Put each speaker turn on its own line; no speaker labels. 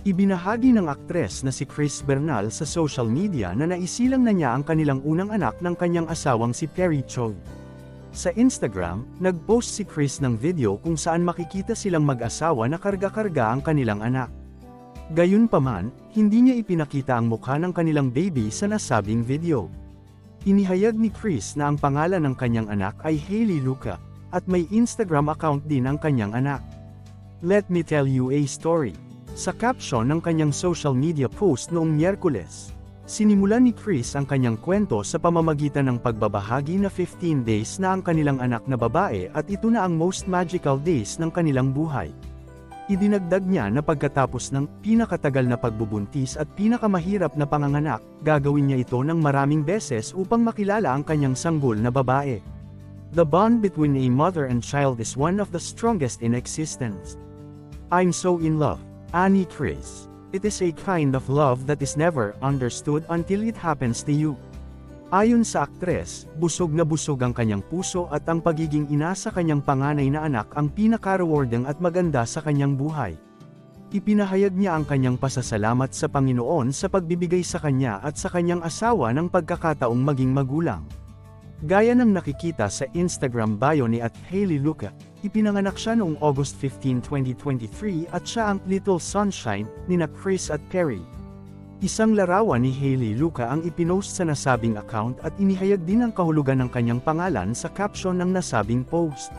Ibinahagi ng aktres na si Chris Bernal sa social media na naisilang na niya ang kanilang unang anak ng kanyang asawang si Perry Choi. Sa Instagram, nag-post si Chris ng video kung saan makikita silang mag-asawa na karga-karga ang kanilang anak. Gayunpaman, hindi niya ipinakita ang mukha ng kanilang baby sa nasabing video. Inihayag ni Chris na ang pangalan ng kanyang anak ay Hailey Luca, at may Instagram account din ang kanyang anak. Let me tell you a story. Sa caption ng kanyang social media post noong Miyerkules, sinimulan ni Chris ang kanyang kwento sa pamamagitan ng pagbabahagi na 15 days na ang kanilang anak na babae at ito na ang most magical days ng kanilang buhay. Idinagdag niya na pagkatapos ng pinakatagal na pagbubuntis at pinakamahirap na panganganak, gagawin niya ito ng maraming beses upang makilala ang kanyang sanggol na babae. The bond between a mother and child is one of the strongest in existence. I'm so in love, Annie Chris. It is a kind of love that is never understood until it happens to you. Ayon sa aktres, busog na busog ang kanyang puso at ang pagiging ina sa kanyang panganay na anak ang pinaka-rewarding at maganda sa kanyang buhay. Ipinahayag niya ang kanyang pasasalamat sa Panginoon sa pagbibigay sa kanya at sa kanyang asawa ng pagkakataong maging magulang. Gaya ng nakikita sa Instagram bio ni at Hailey Luca, ipinanganak siya noong August 15, 2023 at siya ang Little Sunshine ni na Chris at Perry. Isang larawan ni Hailey Luca ang ipinost sa nasabing account at inihayag din ang kahulugan ng kanyang pangalan sa caption ng nasabing post.